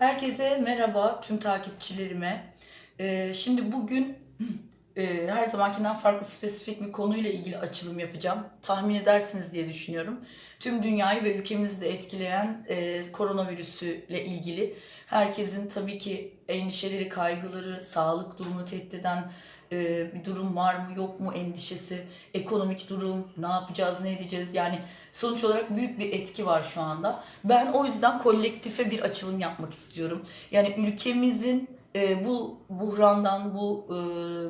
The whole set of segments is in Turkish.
Herkese merhaba tüm takipçilerime. Ee, şimdi bugün e, her zamankinden farklı spesifik bir konuyla ilgili açılım yapacağım. Tahmin edersiniz diye düşünüyorum. Tüm dünyayı ve ülkemizi de etkileyen e, koronavirüsüyle ilgili herkesin tabii ki endişeleri, kaygıları, sağlık durumunu tehdit eden e, bir durum var mı yok mu endişesi, ekonomik durum, ne yapacağız, ne edeceğiz yani sonuç olarak büyük bir etki var şu anda. Ben o yüzden kolektife bir açılım yapmak istiyorum. Yani ülkemizin e, bu buhrandan, bu e,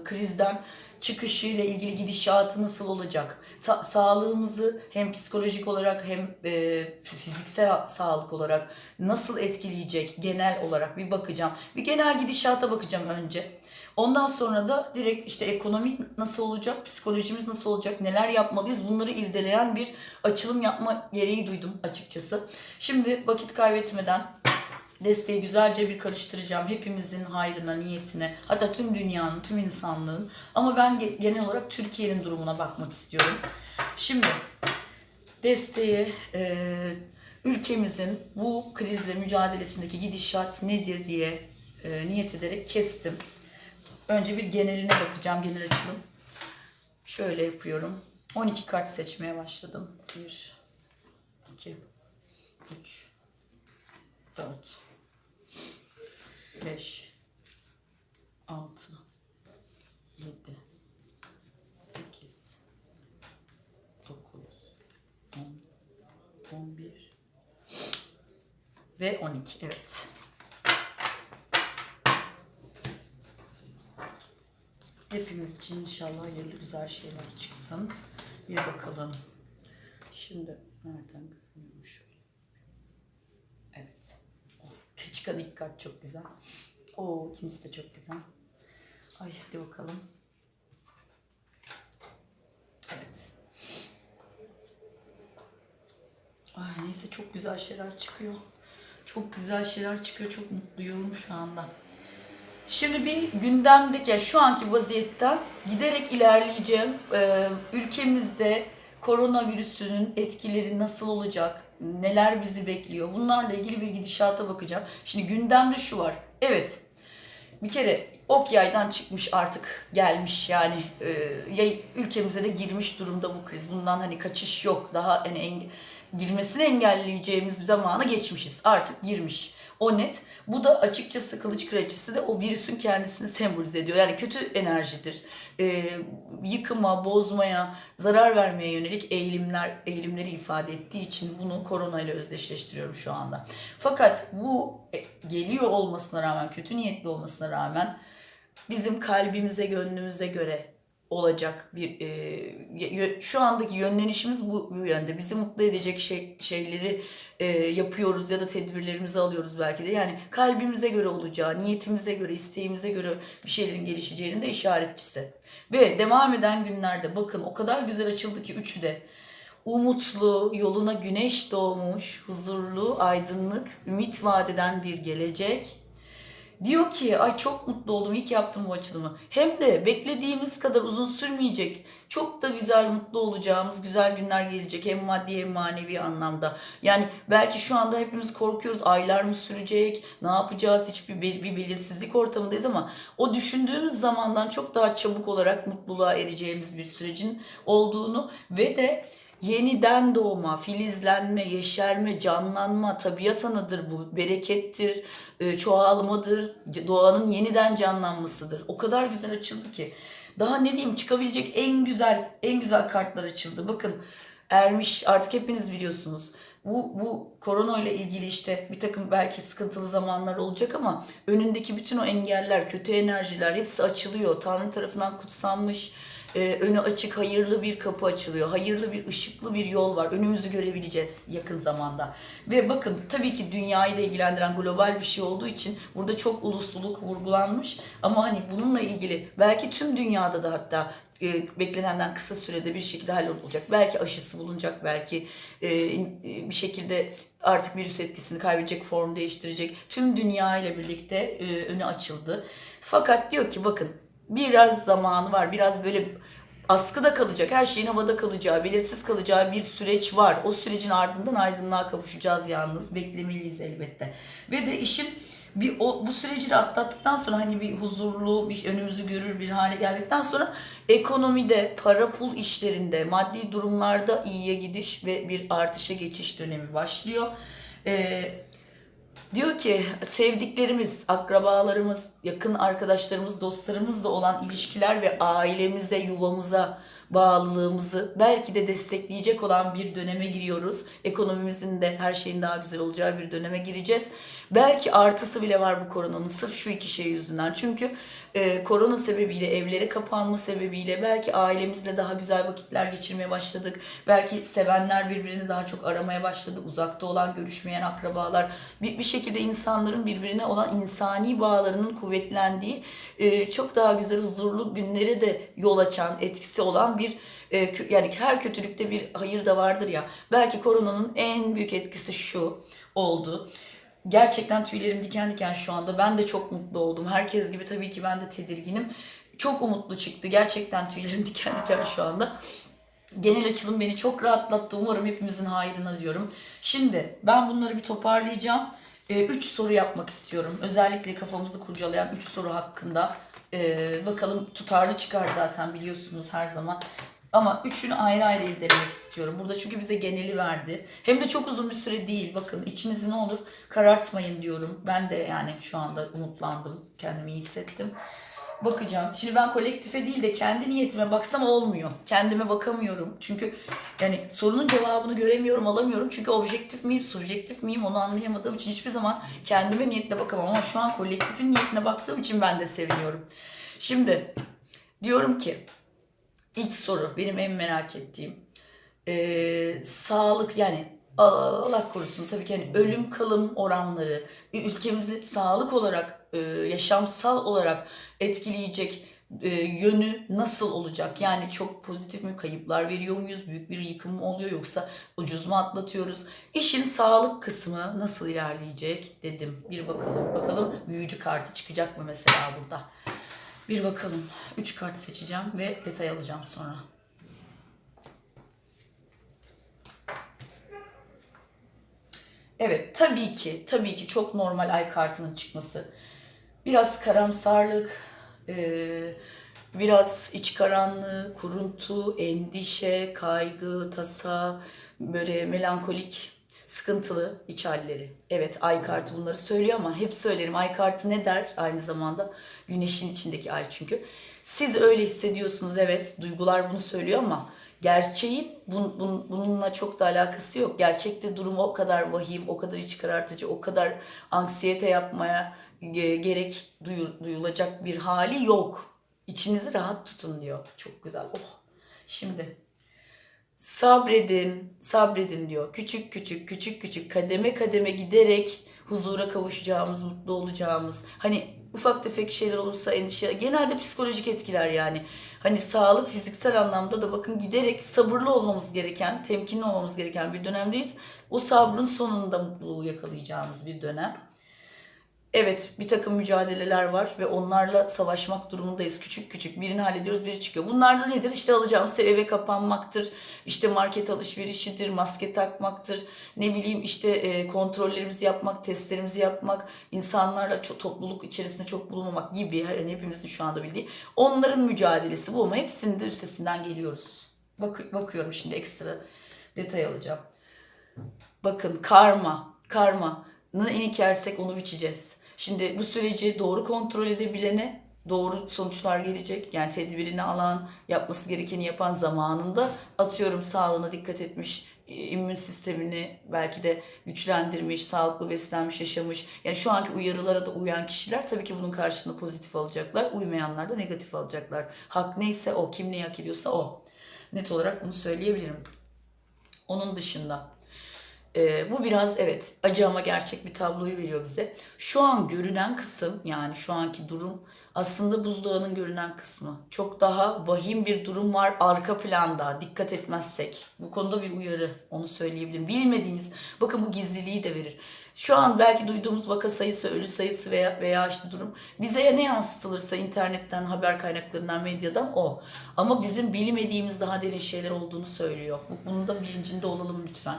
krizden çıkışıyla ilgili gidişatı nasıl olacak? Ta- sağlığımızı hem psikolojik olarak hem e, fiziksel sağlık olarak nasıl etkileyecek genel olarak bir bakacağım. Bir genel gidişata bakacağım önce. Ondan sonra da direkt işte ekonomik nasıl olacak, psikolojimiz nasıl olacak, neler yapmalıyız bunları irdeleyen bir açılım yapma gereği duydum açıkçası. Şimdi vakit kaybetmeden desteği güzelce bir karıştıracağım. Hepimizin hayrına, niyetine, hatta tüm dünyanın, tüm insanlığın. Ama ben ge- genel olarak Türkiye'nin durumuna bakmak istiyorum. Şimdi desteği e, ülkemizin bu krizle mücadelesindeki gidişat nedir diye e, niyet ederek kestim. Önce bir geneline bakacağım, genel açılım. Şöyle yapıyorum. 12 kart seçmeye başladım. 1, 2, 3, 4, 5, 6, 7, 8, 9, 10, 11 ve 12. Evet. Hepimiz için inşallah hayırlı güzel şeyler çıksın. Bir bakalım. Şimdi nereden görünüyor şöyle. Evet. Of, çıkan kart çok güzel. Oo ikincisi de çok güzel. Ay hadi bakalım. Evet. Ay neyse çok güzel şeyler çıkıyor. Çok güzel şeyler çıkıyor. Çok mutluyum şu anda. Şimdi bir gündemdeki yani şu anki vaziyetten giderek ilerleyeceğim. Ee, ülkemizde koronavirüsünün etkileri nasıl olacak? Neler bizi bekliyor? Bunlarla ilgili bir gidişata bakacağım. Şimdi gündemde şu var. Evet. Bir kere ok yaydan çıkmış artık gelmiş yani e, ülkemize de girmiş durumda bu kriz. Bundan hani kaçış yok. Daha hani enge- girmesini engelleyeceğimiz zamana geçmişiz. Artık girmiş. O net. Bu da açıkçası kılıç kraliçesi de o virüsün kendisini sembolize ediyor. Yani kötü enerjidir. Ee, yıkıma, bozmaya, zarar vermeye yönelik eğilimler eğilimleri ifade ettiği için bunu korona ile özdeşleştiriyorum şu anda. Fakat bu e, geliyor olmasına rağmen, kötü niyetli olmasına rağmen bizim kalbimize, gönlümüze göre olacak bir e, şu andaki yönlenişimiz bu, bu yönde. Bizi mutlu edecek şey, şeyleri e, yapıyoruz ya da tedbirlerimizi alıyoruz belki de. Yani kalbimize göre olacağı, niyetimize göre, isteğimize göre bir şeylerin gelişeceğinin de işaretçisi. Ve devam eden günlerde bakın o kadar güzel açıldı ki üçü de. Umutlu, yoluna güneş doğmuş, huzurlu, aydınlık, ümit vadeden bir gelecek. Diyor ki ay çok mutlu oldum iyi ki yaptım bu açılımı. Hem de beklediğimiz kadar uzun sürmeyecek. Çok da güzel mutlu olacağımız güzel günler gelecek hem maddi hem manevi anlamda. Yani belki şu anda hepimiz korkuyoruz aylar mı sürecek ne yapacağız hiçbir bir belirsizlik ortamındayız ama o düşündüğümüz zamandan çok daha çabuk olarak mutluluğa ereceğimiz bir sürecin olduğunu ve de yeniden doğma, filizlenme, yeşerme, canlanma, tabiat anıdır bu, berekettir, e, çoğalmadır, doğanın yeniden canlanmasıdır. O kadar güzel açıldı ki. Daha ne diyeyim çıkabilecek en güzel, en güzel kartlar açıldı. Bakın ermiş artık hepiniz biliyorsunuz. Bu, bu korona ile ilgili işte bir takım belki sıkıntılı zamanlar olacak ama önündeki bütün o engeller, kötü enerjiler hepsi açılıyor. Tanrı tarafından kutsanmış, e, önü açık hayırlı bir kapı açılıyor. Hayırlı bir ışıklı bir yol var. Önümüzü görebileceğiz yakın zamanda. Ve bakın tabii ki dünyayı da ilgilendiren global bir şey olduğu için burada çok ulusluluk vurgulanmış. Ama hani bununla ilgili belki tüm dünyada da hatta e, beklenenden kısa sürede bir şekilde hallolacak. Belki aşısı bulunacak, belki e, e, bir şekilde artık virüs etkisini kaybedecek, form değiştirecek. Tüm dünya ile birlikte e, önü açıldı. Fakat diyor ki bakın biraz zamanı var. Biraz böyle askıda kalacak, her şeyin havada kalacağı, belirsiz kalacağı bir süreç var. O sürecin ardından aydınlığa kavuşacağız yalnız. Beklemeliyiz elbette. Ve de işin bir o, bu süreci de atlattıktan sonra hani bir huzurlu bir önümüzü görür bir hale geldikten sonra ekonomide, para pul işlerinde, maddi durumlarda iyiye gidiş ve bir artışa geçiş dönemi başlıyor. Ee, Diyor ki sevdiklerimiz, akrabalarımız, yakın arkadaşlarımız, dostlarımızla olan ilişkiler ve ailemize, yuvamıza bağlılığımızı belki de destekleyecek olan bir döneme giriyoruz. Ekonomimizin de her şeyin daha güzel olacağı bir döneme gireceğiz. Belki artısı bile var bu koronanın sırf şu iki şey yüzünden. Çünkü e, korona sebebiyle evlere kapanma sebebiyle belki ailemizle daha güzel vakitler geçirmeye başladık. Belki sevenler birbirini daha çok aramaya başladı. Uzakta olan görüşmeyen akrabalar. Bir, bir şekilde insanların birbirine olan insani bağlarının kuvvetlendiği e, çok daha güzel huzurlu günlere de yol açan etkisi olan bir e, yani her kötülükte bir hayır da vardır ya. Belki koronanın en büyük etkisi şu oldu. Gerçekten tüylerim diken diken şu anda. Ben de çok mutlu oldum. Herkes gibi tabii ki ben de tedirginim. Çok umutlu çıktı. Gerçekten tüylerim diken diken şu anda. Genel açılım beni çok rahatlattı. Umarım hepimizin hayrına diyorum. Şimdi ben bunları bir toparlayacağım. 3 soru yapmak istiyorum. Özellikle kafamızı kurcalayan 3 soru hakkında. Ee, bakalım tutarlı çıkar zaten biliyorsunuz her zaman. Ama üçünü ayrı ayrı irdelemek istiyorum. Burada çünkü bize geneli verdi. Hem de çok uzun bir süre değil. Bakın içinizi ne olur karartmayın diyorum. Ben de yani şu anda umutlandım. Kendimi iyi hissettim. Bakacağım. Şimdi ben kolektife değil de kendi niyetime baksam olmuyor. Kendime bakamıyorum. Çünkü yani sorunun cevabını göremiyorum, alamıyorum. Çünkü objektif miyim, subjektif miyim onu anlayamadığım için hiçbir zaman kendime niyetle bakamam. Ama şu an kolektifin niyetine baktığım için ben de seviniyorum. Şimdi diyorum ki İlk soru benim en merak ettiğim. Ee, sağlık yani Allah korusun tabii ki hani ölüm kalım oranları ülkemizi sağlık olarak e, yaşamsal olarak etkileyecek e, yönü nasıl olacak? Yani çok pozitif mi kayıplar veriyor muyuz? Büyük bir yıkım mı oluyor yoksa ucuz mu atlatıyoruz? İşin sağlık kısmı nasıl ilerleyecek dedim. Bir bakalım. Bakalım büyücü kartı çıkacak mı mesela burada? Bir bakalım. 3 kart seçeceğim ve detay alacağım sonra. Evet, tabii ki, tabii ki çok normal ay kartının çıkması. Biraz karamsarlık, eee, biraz iç karanlığı, kuruntu, endişe, kaygı, tasa, böyle melankolik, sıkıntılı iç halleri. Evet, ay kartı bunları söylüyor ama hep söylerim. Ay kartı ne der aynı zamanda? Güneşin içindeki ay çünkü. Siz öyle hissediyorsunuz evet, duygular bunu söylüyor ama gerçeğin bun- bun- bununla çok da alakası yok. Gerçekte durum o kadar vahim, o kadar iç karartıcı, o kadar anksiyete yapmaya ge- gerek duyu- duyulacak bir hali yok. İçinizi rahat tutun diyor. Çok güzel. Oh. Şimdi sabredin, sabredin diyor. Küçük küçük, küçük küçük, kademe kademe giderek huzura kavuşacağımız, mutlu olacağımız. Hani ufak tefek şeyler olursa endişe, genelde psikolojik etkiler yani. Hani sağlık fiziksel anlamda da bakın giderek sabırlı olmamız gereken, temkinli olmamız gereken bir dönemdeyiz. O sabrın sonunda mutluluğu yakalayacağımız bir dönem. Evet bir takım mücadeleler var ve onlarla savaşmak durumundayız. Küçük küçük birini hallediyoruz biri çıkıyor. Bunlar da nedir? İşte alacağımız eve kapanmaktır. işte market alışverişidir, maske takmaktır. Ne bileyim işte e, kontrollerimizi yapmak, testlerimizi yapmak, insanlarla çok, topluluk içerisinde çok bulunmamak gibi yani hepimizin şu anda bildiği. Onların mücadelesi bu ama hepsinin de üstesinden geliyoruz. Bak, bakıyorum şimdi ekstra detay alacağım. Bakın karma, karma. Ne ekersek onu biçeceğiz. Şimdi bu süreci doğru kontrol edebilene doğru sonuçlar gelecek. Yani tedbirini alan, yapması gerekeni yapan zamanında atıyorum sağlığına dikkat etmiş, immün sistemini belki de güçlendirmiş, sağlıklı beslenmiş, yaşamış. Yani şu anki uyarılara da uyan kişiler tabii ki bunun karşılığında pozitif alacaklar. Uymayanlar da negatif alacaklar. Hak neyse o, kim neyi hak ediyorsa o. Net olarak bunu söyleyebilirim. Onun dışında ee, bu biraz evet acı ama gerçek bir tabloyu veriyor bize. Şu an görünen kısım yani şu anki durum aslında buzdağının görünen kısmı. Çok daha vahim bir durum var arka planda dikkat etmezsek. Bu konuda bir uyarı onu söyleyebilirim. Bilmediğimiz bakın bu gizliliği de verir. Şu an belki duyduğumuz vaka sayısı, ölü sayısı veya, veya işte durum bize ne yansıtılırsa internetten, haber kaynaklarından, medyadan o. Ama bizim bilmediğimiz daha derin şeyler olduğunu söylüyor. Bu- Bunun da bilincinde olalım lütfen.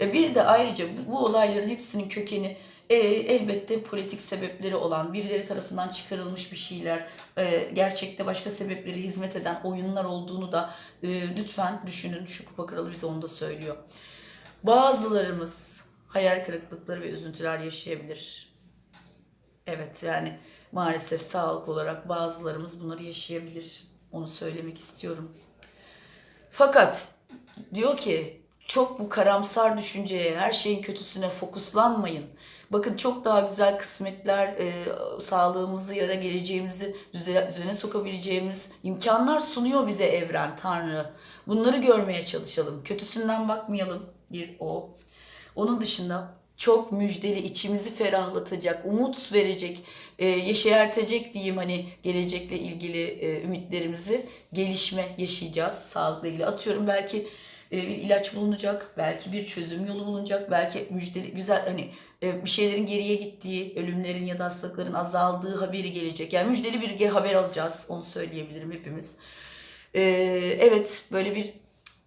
Ve bir de ayrıca bu, bu olayların hepsinin kökeni e, elbette politik sebepleri olan, birileri tarafından çıkarılmış bir şeyler, e, gerçekte başka sebepleri hizmet eden oyunlar olduğunu da e, lütfen düşünün. Şu kupa kralı bize onu da söylüyor. Bazılarımız hayal kırıklıkları ve üzüntüler yaşayabilir. Evet yani maalesef sağlık olarak bazılarımız bunları yaşayabilir. Onu söylemek istiyorum. Fakat diyor ki çok bu karamsar düşünceye, her şeyin kötüsüne fokuslanmayın. Bakın çok daha güzel kısmetler, e, sağlığımızı ya da geleceğimizi düze- düzene sokabileceğimiz imkanlar sunuyor bize evren, Tanrı. Bunları görmeye çalışalım. Kötüsünden bakmayalım. Bir o. Onun dışında çok müjdeli, içimizi ferahlatacak, umut verecek, e, yeşertecek diyeyim hani gelecekle ilgili e, ümitlerimizi gelişme yaşayacağız sağlıkla ilgili. Atıyorum belki bir ilaç bulunacak, belki bir çözüm yolu bulunacak, belki müjdeli güzel hani e, bir şeylerin geriye gittiği, ölümlerin ya da hastalıkların azaldığı haberi gelecek. Yani müjdeli bir haber alacağız, onu söyleyebilirim hepimiz. E, evet böyle bir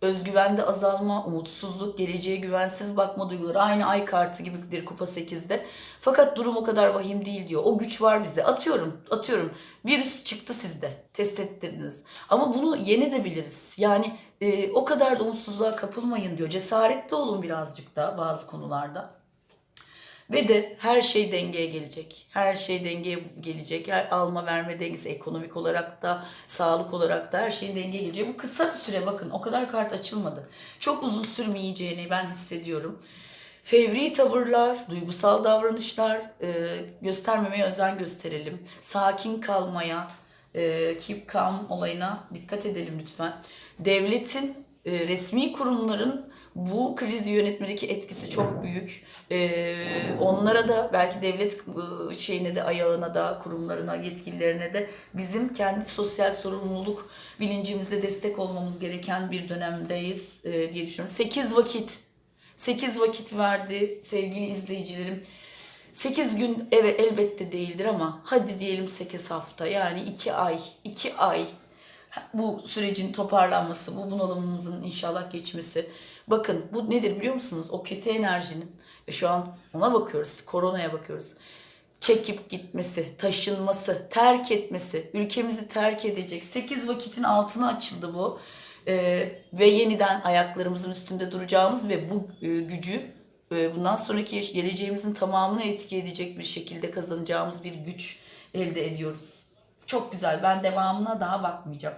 özgüvende azalma, umutsuzluk, geleceğe güvensiz bakma duyguları aynı ay kartı gibidir kupa 8'de. Fakat durum o kadar vahim değil diyor. O güç var bizde. Atıyorum, atıyorum. Virüs çıktı sizde. Test ettirdiniz. Ama bunu yenebiliriz. Yani e, o kadar da umutsuzluğa kapılmayın diyor. Cesaretli olun birazcık da bazı konularda. Ve de her şey dengeye gelecek. Her şey dengeye gelecek. Her alma verme dengesi ekonomik olarak da, sağlık olarak da her şeyin dengeye geleceği. Bu kısa bir süre bakın o kadar kart açılmadı. Çok uzun sürmeyeceğini ben hissediyorum. Fevri tavırlar, duygusal davranışlar e, göstermemeye özen gösterelim. Sakin kalmaya, e, keep calm olayına dikkat edelim lütfen. Devletin, e, resmi kurumların bu krizi yönetmedeki etkisi çok büyük. E, onlara da belki devlet e, şeyine de ayağına da kurumlarına yetkililerine de bizim kendi sosyal sorumluluk bilincimizde destek olmamız gereken bir dönemdeyiz e, diye düşünüyorum. 8 vakit 8 vakit verdi sevgili izleyicilerim. 8 gün evet elbette değildir ama hadi diyelim 8 hafta yani 2 ay 2 ay bu sürecin toparlanması, bu bunalımımızın inşallah geçmesi. Bakın bu nedir biliyor musunuz? O kötü enerjinin e, şu an ona bakıyoruz, koronaya bakıyoruz. Çekip gitmesi, taşınması, terk etmesi, ülkemizi terk edecek. 8 vakitin altına açıldı bu. Ee, ve yeniden ayaklarımızın üstünde duracağımız ve bu e, gücü e, bundan sonraki geleceğimizin tamamını etki edecek bir şekilde kazanacağımız bir güç elde ediyoruz. Çok güzel. Ben devamına daha bakmayacağım.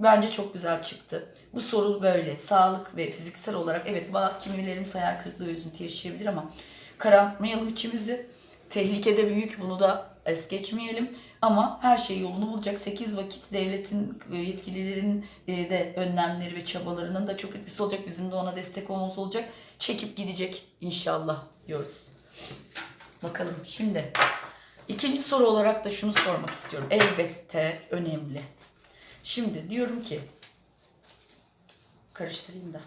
Bence çok güzel çıktı. Bu soru böyle. Sağlık ve fiziksel olarak evet kimilerimiz hayal kırıklığı üzüntü yaşayabilir ama karartmayalım içimizi. Tehlikede büyük bunu da es geçmeyelim. Ama her şey yolunu bulacak. 8 vakit devletin e, yetkililerin e, de önlemleri ve çabalarının da çok etkisi olacak. Bizim de ona destek olmamız olacak. Çekip gidecek inşallah diyoruz. Bakalım şimdi ikinci soru olarak da şunu sormak istiyorum. Elbette önemli. Şimdi diyorum ki karıştırayım da.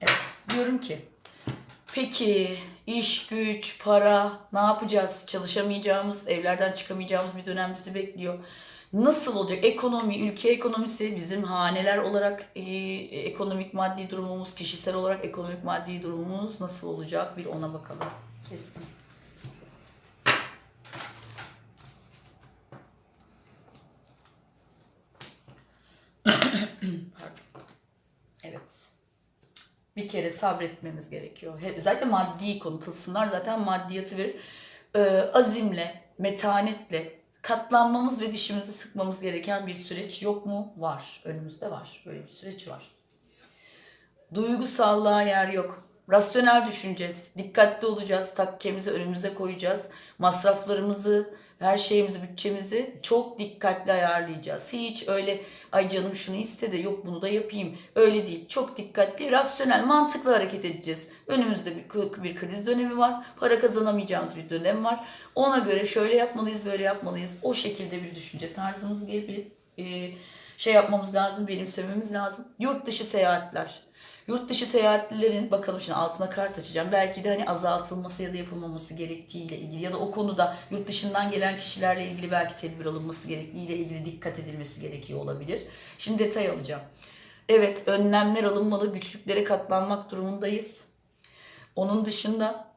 Evet diyorum ki peki iş, güç, para ne yapacağız? Çalışamayacağımız, evlerden çıkamayacağımız bir dönem bizi bekliyor. Nasıl olacak? Ekonomi, ülke ekonomisi, bizim haneler olarak e, ekonomik maddi durumumuz, kişisel olarak ekonomik maddi durumumuz nasıl olacak? Bir ona bakalım. Kestim. Pardon. Evet. Bir kere sabretmemiz gerekiyor. Özellikle maddi konu tılsımlar zaten maddiyatı verir. Ee, azimle, metanetle katlanmamız ve dişimizi sıkmamız gereken bir süreç yok mu? Var. Önümüzde var. Böyle bir süreç var. Duygusallığa yer yok. Rasyonel düşüneceğiz. Dikkatli olacağız. Takkemizi önümüze koyacağız. Masraflarımızı, her şeyimizi, bütçemizi çok dikkatli ayarlayacağız. Hiç öyle ay canım şunu istedi yok bunu da yapayım. Öyle değil. Çok dikkatli, rasyonel, mantıklı hareket edeceğiz. Önümüzde bir, bir kriz dönemi var. Para kazanamayacağımız bir dönem var. Ona göre şöyle yapmalıyız, böyle yapmalıyız. O şekilde bir düşünce tarzımız gibi e, şey yapmamız lazım, benimsememiz lazım. Yurt dışı seyahatler. Yurt dışı seyahatlilerin bakalım şimdi altına kart açacağım. Belki de hani azaltılması ya da yapılmaması gerektiğiyle ilgili ya da o konuda yurt dışından gelen kişilerle ilgili belki tedbir alınması gerektiğiyle ilgili dikkat edilmesi gerekiyor olabilir. Şimdi detay alacağım. Evet önlemler alınmalı, güçlüklere katlanmak durumundayız. Onun dışında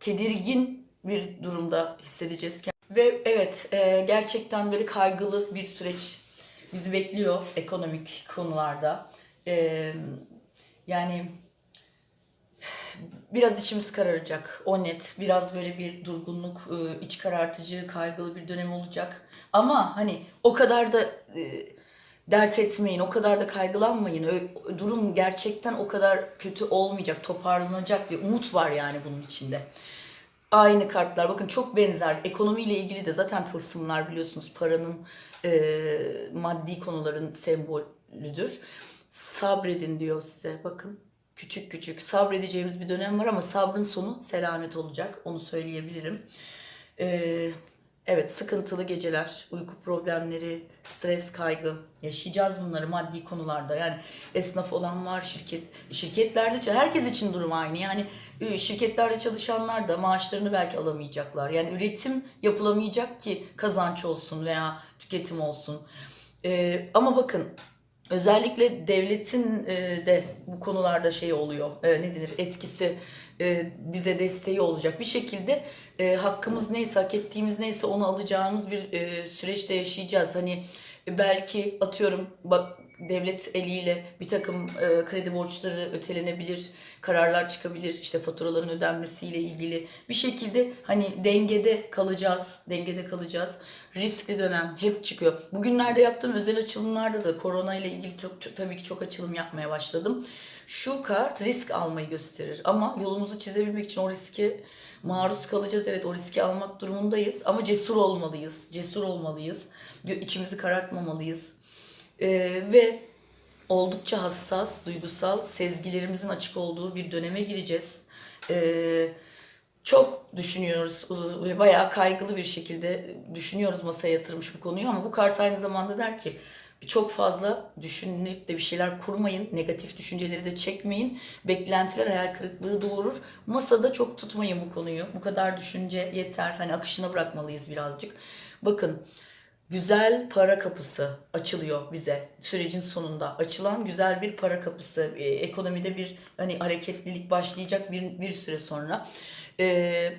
tedirgin bir durumda hissedeceğiz. Ve evet e, gerçekten böyle kaygılı bir süreç bizi bekliyor ekonomik konularda. E, yani biraz içimiz kararacak. O net. Biraz böyle bir durgunluk, e, iç karartıcı, kaygılı bir dönem olacak. Ama hani o kadar da e, dert etmeyin, o kadar da kaygılanmayın. Durum gerçekten o kadar kötü olmayacak, toparlanacak diye umut var yani bunun içinde. Aynı kartlar bakın çok benzer. Ekonomiyle ilgili de zaten tılsımlar biliyorsunuz paranın e, maddi konuların sembolüdür. Sabredin diyor size bakın. Küçük küçük sabredeceğimiz bir dönem var ama sabrın sonu selamet olacak. Onu söyleyebilirim. Ee, evet sıkıntılı geceler, uyku problemleri, stres, kaygı yaşayacağız bunları maddi konularda. Yani esnaf olan var, şirket şirketlerde herkes için durum aynı. Yani e, şirketlerde çalışanlar da maaşlarını belki alamayacaklar. Yani üretim yapılamayacak ki kazanç olsun veya tüketim olsun. Ee, ama bakın özellikle devletin e, de bu konularda şey oluyor. E, ne denir? Etkisi e, bize desteği olacak. Bir şekilde hakkımız neyse, hak ettiğimiz neyse onu alacağımız bir süreçte yaşayacağız. Hani belki atıyorum bak devlet eliyle bir takım kredi borçları ötelenebilir, kararlar çıkabilir, işte faturaların ödenmesiyle ilgili bir şekilde hani dengede kalacağız, dengede kalacağız. Riskli dönem hep çıkıyor. Bugünlerde yaptığım özel açılımlarda da korona ile ilgili çok, çok- tabii ki çok açılım yapmaya başladım. Şu kart risk almayı gösterir ama yolumuzu çizebilmek için o riske maruz kalacağız. Evet o riski almak durumundayız ama cesur olmalıyız. Cesur olmalıyız. İçimizi karartmamalıyız. Ee, ve oldukça hassas, duygusal, sezgilerimizin açık olduğu bir döneme gireceğiz. Ee, çok düşünüyoruz ve bayağı kaygılı bir şekilde düşünüyoruz masaya yatırmış bu konuyu ama bu kart aynı zamanda der ki çok fazla düşünüp de bir şeyler kurmayın. Negatif düşünceleri de çekmeyin. Beklentiler hayal kırıklığı doğurur. Masada çok tutmayın bu konuyu. Bu kadar düşünce yeter. Hani akışına bırakmalıyız birazcık. Bakın güzel para kapısı açılıyor bize sürecin sonunda. Açılan güzel bir para kapısı. Ee, ekonomide bir hani hareketlilik başlayacak bir, bir süre sonra. Ee,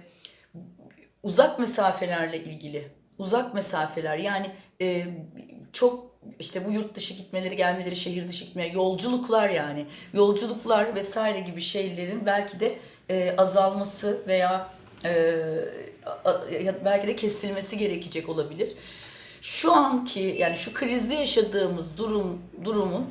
uzak mesafelerle ilgili uzak mesafeler yani e, çok işte bu yurt dışı gitmeleri gelmeleri şehir dışı gitmeleri yolculuklar yani yolculuklar vesaire gibi şeylerin belki de e, azalması veya e, belki de kesilmesi gerekecek olabilir. Şu anki yani şu krizde yaşadığımız durum durumun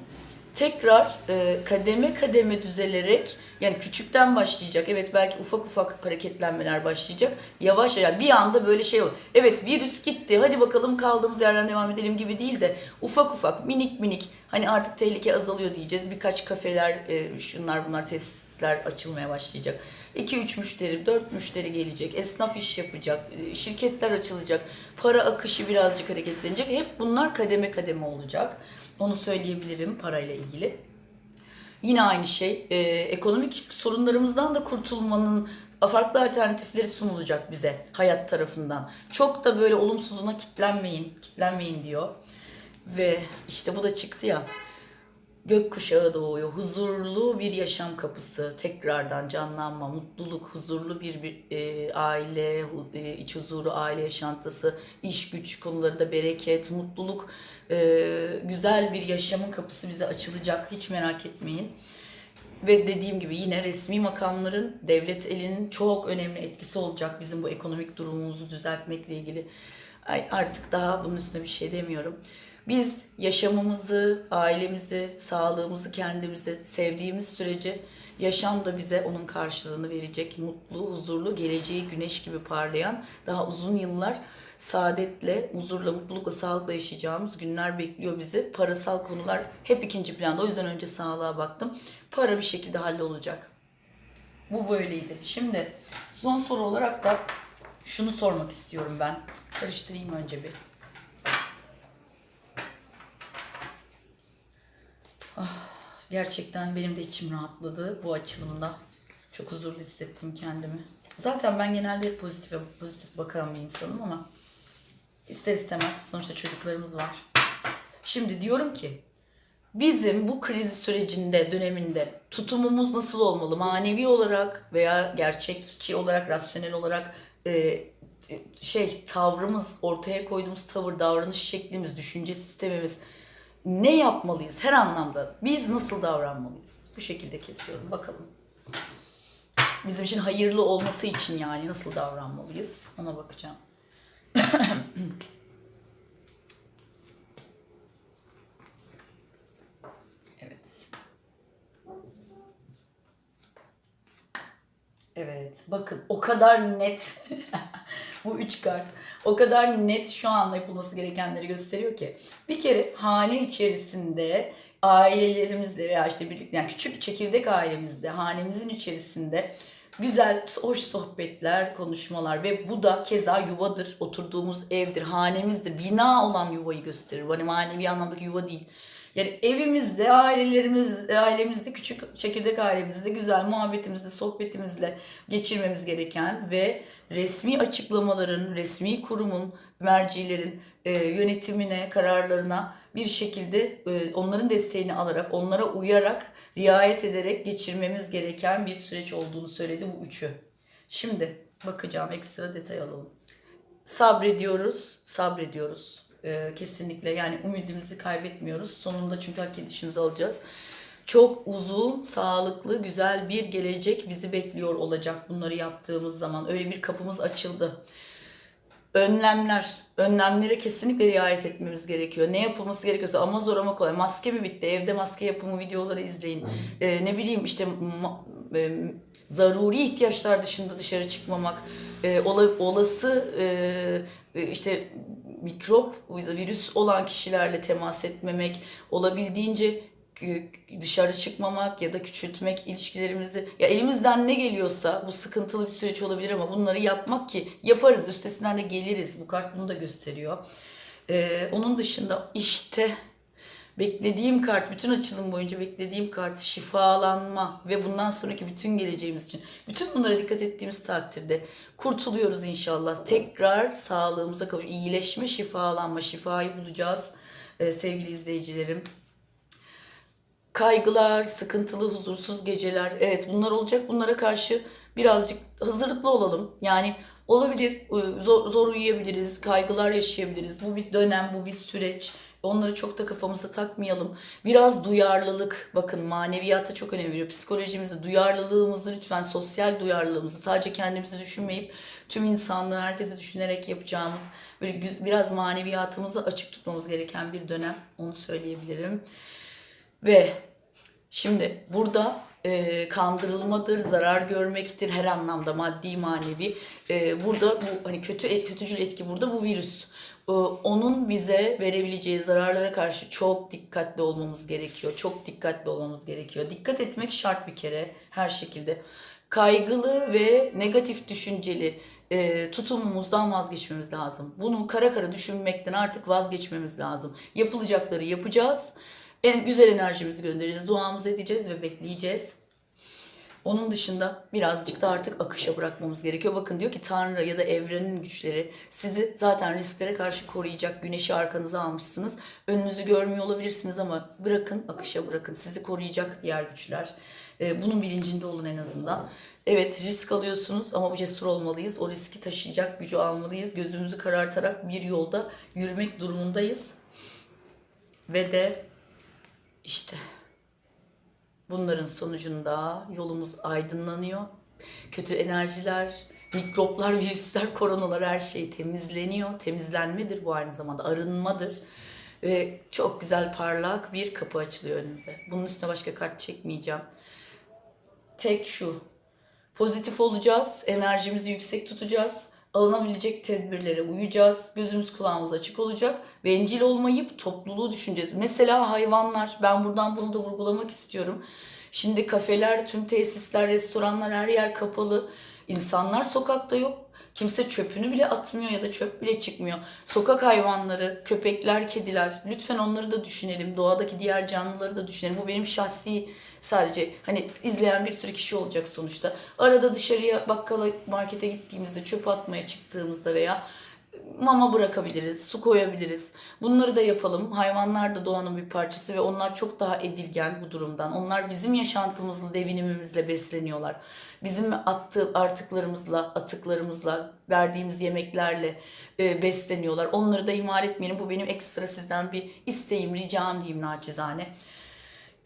tekrar e, kademe kademe düzelerek yani küçükten başlayacak. Evet belki ufak ufak hareketlenmeler başlayacak. Yavaş yani bir anda böyle şey olur. Evet virüs gitti. Hadi bakalım kaldığımız yerden devam edelim gibi değil de ufak ufak minik minik hani artık tehlike azalıyor diyeceğiz. Birkaç kafeler e, şunlar bunlar tesisler açılmaya başlayacak. 2-3 müşteri, 4 müşteri gelecek. Esnaf iş yapacak. e, Şirketler açılacak. Para akışı birazcık hareketlenecek. Hep bunlar kademe kademe olacak. Onu söyleyebilirim parayla ilgili. Yine aynı şey. e, ekonomik sorunlarımızdan da kurtulmanın farklı alternatifleri sunulacak bize hayat tarafından. Çok da böyle olumsuzuna kitlenmeyin, kitlenmeyin diyor. Ve işte bu da çıktı ya. Gökkuşağı doğuyor. Huzurlu bir yaşam kapısı. Tekrardan canlanma, mutluluk, huzurlu bir, bir e, aile, hu- e, iç huzuru, aile yaşantısı, iş güç konularında bereket, mutluluk, e, güzel bir yaşamın kapısı bize açılacak. Hiç merak etmeyin. Ve dediğim gibi yine resmi makamların devlet elinin çok önemli etkisi olacak bizim bu ekonomik durumumuzu düzeltmekle ilgili. Artık daha bunun üstüne bir şey demiyorum. Biz yaşamımızı, ailemizi, sağlığımızı, kendimizi sevdiğimiz sürece yaşam da bize onun karşılığını verecek. Mutlu, huzurlu, geleceği güneş gibi parlayan, daha uzun yıllar saadetle, huzurla, mutlulukla, sağlıkla yaşayacağımız günler bekliyor bizi. Parasal konular hep ikinci planda. O yüzden önce sağlığa baktım. Para bir şekilde hallolacak. Bu böyleydi. Şimdi son soru olarak da şunu sormak istiyorum ben. Karıştırayım önce bir. Gerçekten benim de içim rahatladı bu açılımda. Çok huzurlu hissettim kendimi. Zaten ben genelde hep pozitife, pozitif bakan bir insanım ama ister istemez sonuçta çocuklarımız var. Şimdi diyorum ki bizim bu kriz sürecinde, döneminde tutumumuz nasıl olmalı? Manevi olarak veya gerçekçi olarak, rasyonel olarak e, şey tavrımız, ortaya koyduğumuz tavır, davranış şeklimiz, düşünce sistemimiz ne yapmalıyız her anlamda? Biz nasıl davranmalıyız? Bu şekilde kesiyorum. Bakalım. Bizim için hayırlı olması için yani nasıl davranmalıyız? Ona bakacağım. evet. Evet. Bakın o kadar net bu üç kart o kadar net şu anda yapılması gerekenleri gösteriyor ki. Bir kere hane içerisinde ailelerimizle veya işte birlikte yani küçük çekirdek ailemizde, hanemizin içerisinde güzel, hoş sohbetler, konuşmalar ve bu da keza yuvadır, oturduğumuz evdir, hanemizdir, bina olan yuvayı gösterir. Hani manevi anlamdaki yuva değil. Yani evimizde, ailelerimiz, ailemizde, küçük çekirdek ailemizde güzel muhabbetimizle, sohbetimizle geçirmemiz gereken ve resmi açıklamaların, resmi kurumun, mercilerin e, yönetimine, kararlarına bir şekilde e, onların desteğini alarak, onlara uyarak, riayet ederek geçirmemiz gereken bir süreç olduğunu söyledi bu üçü. Şimdi bakacağım, ekstra detay alalım. Sabrediyoruz, sabrediyoruz. Ee, kesinlikle yani umudumuzu kaybetmiyoruz. Sonunda çünkü hak edişimizi alacağız. Çok uzun, sağlıklı, güzel bir gelecek bizi bekliyor olacak bunları yaptığımız zaman. Öyle bir kapımız açıldı. Önlemler, önlemlere kesinlikle riayet etmemiz gerekiyor. Ne yapılması gerekiyorsa ama zor ama kolay. Maske mi bitti? Evde maske yapımı videoları izleyin. Ee, ne bileyim işte e, zaruri ihtiyaçlar dışında dışarı çıkmamak, e, ola- olası e, e, işte mikrop, virüs olan kişilerle temas etmemek, olabildiğince dışarı çıkmamak ya da küçültmek ilişkilerimizi ya elimizden ne geliyorsa bu sıkıntılı bir süreç olabilir ama bunları yapmak ki yaparız üstesinden de geliriz bu kart bunu da gösteriyor. Ee, onun dışında işte beklediğim kart bütün açılım boyunca beklediğim kart şifalanma ve bundan sonraki bütün geleceğimiz için bütün bunlara dikkat ettiğimiz takdirde kurtuluyoruz inşallah. Tekrar sağlığımıza kavuş iyileşme, şifalanma, şifayı bulacağız ee, sevgili izleyicilerim kaygılar, sıkıntılı, huzursuz geceler. Evet bunlar olacak. Bunlara karşı birazcık hazırlıklı olalım. Yani olabilir zor, zor uyuyabiliriz, kaygılar yaşayabiliriz. Bu bir dönem, bu bir süreç. Onları çok da kafamıza takmayalım. Biraz duyarlılık, bakın maneviyata çok önem veriyor. Psikolojimizi, duyarlılığımızı lütfen sosyal duyarlılığımızı sadece kendimizi düşünmeyip tüm insanlığı herkesi düşünerek yapacağımız biraz maneviyatımızı açık tutmamız gereken bir dönem. Onu söyleyebilirim. Ve şimdi burada e, kandırılmadır, zarar görmektir her anlamda maddi manevi. E, burada bu hani kötü kötücül etki burada bu virüs. E, onun bize verebileceği zararlara karşı çok dikkatli olmamız gerekiyor. Çok dikkatli olmamız gerekiyor. Dikkat etmek şart bir kere her şekilde. Kaygılı ve negatif düşünceli e, tutumumuzdan vazgeçmemiz lazım. Bunu kara kara düşünmekten artık vazgeçmemiz lazım. Yapılacakları yapacağız. En güzel enerjimizi göndereceğiz, duamızı edeceğiz ve bekleyeceğiz. Onun dışında birazcık da artık akışa bırakmamız gerekiyor. Bakın diyor ki Tanrı ya da evrenin güçleri sizi zaten risklere karşı koruyacak. Güneşi arkanıza almışsınız. Önünüzü görmüyor olabilirsiniz ama bırakın akışa bırakın. Sizi koruyacak diğer güçler. Ee, bunun bilincinde olun en azından. Evet risk alıyorsunuz ama bu cesur olmalıyız. O riski taşıyacak gücü almalıyız. Gözümüzü karartarak bir yolda yürümek durumundayız. Ve de işte bunların sonucunda yolumuz aydınlanıyor. Kötü enerjiler, mikroplar, virüsler, koronalar her şey temizleniyor. Temizlenmedir bu aynı zamanda arınmadır. Ve çok güzel parlak bir kapı açılıyor önümüze. Bunun üstüne başka kart çekmeyeceğim. Tek şu. Pozitif olacağız, enerjimizi yüksek tutacağız. Alınabilecek tedbirlere uyacağız. Gözümüz kulağımız açık olacak. Bencil olmayıp topluluğu düşüneceğiz. Mesela hayvanlar, ben buradan bunu da vurgulamak istiyorum. Şimdi kafeler, tüm tesisler, restoranlar her yer kapalı. İnsanlar sokakta yok. Kimse çöpünü bile atmıyor ya da çöp bile çıkmıyor. Sokak hayvanları, köpekler, kediler lütfen onları da düşünelim. Doğadaki diğer canlıları da düşünelim. Bu benim şahsi sadece hani izleyen bir sürü kişi olacak sonuçta. Arada dışarıya bakkala markete gittiğimizde çöp atmaya çıktığımızda veya mama bırakabiliriz, su koyabiliriz. Bunları da yapalım. Hayvanlar da doğanın bir parçası ve onlar çok daha edilgen bu durumdan. Onlar bizim yaşantımızla, devinimimizle besleniyorlar. Bizim attı, artıklarımızla, atıklarımızla, verdiğimiz yemeklerle e, besleniyorlar. Onları da ihmal etmeyelim. Bu benim ekstra sizden bir isteğim, ricam diyeyim naçizane.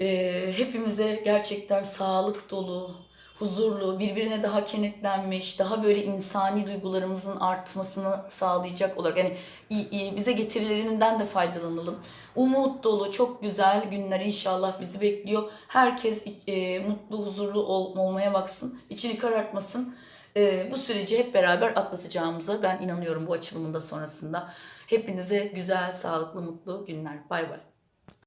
E, hepimize gerçekten sağlık dolu, huzurlu, birbirine daha kenetlenmiş, daha böyle insani duygularımızın artmasını sağlayacak olarak yani i- i- bize getirilerinden de faydalanalım. Umut dolu, çok güzel günler inşallah bizi bekliyor. Herkes e, mutlu, huzurlu ol- olmaya baksın, içini karartmasın. E, bu süreci hep beraber atlatacağımıza ben inanıyorum bu açılımın da sonrasında. Hepinize güzel, sağlıklı, mutlu günler. Bay bay.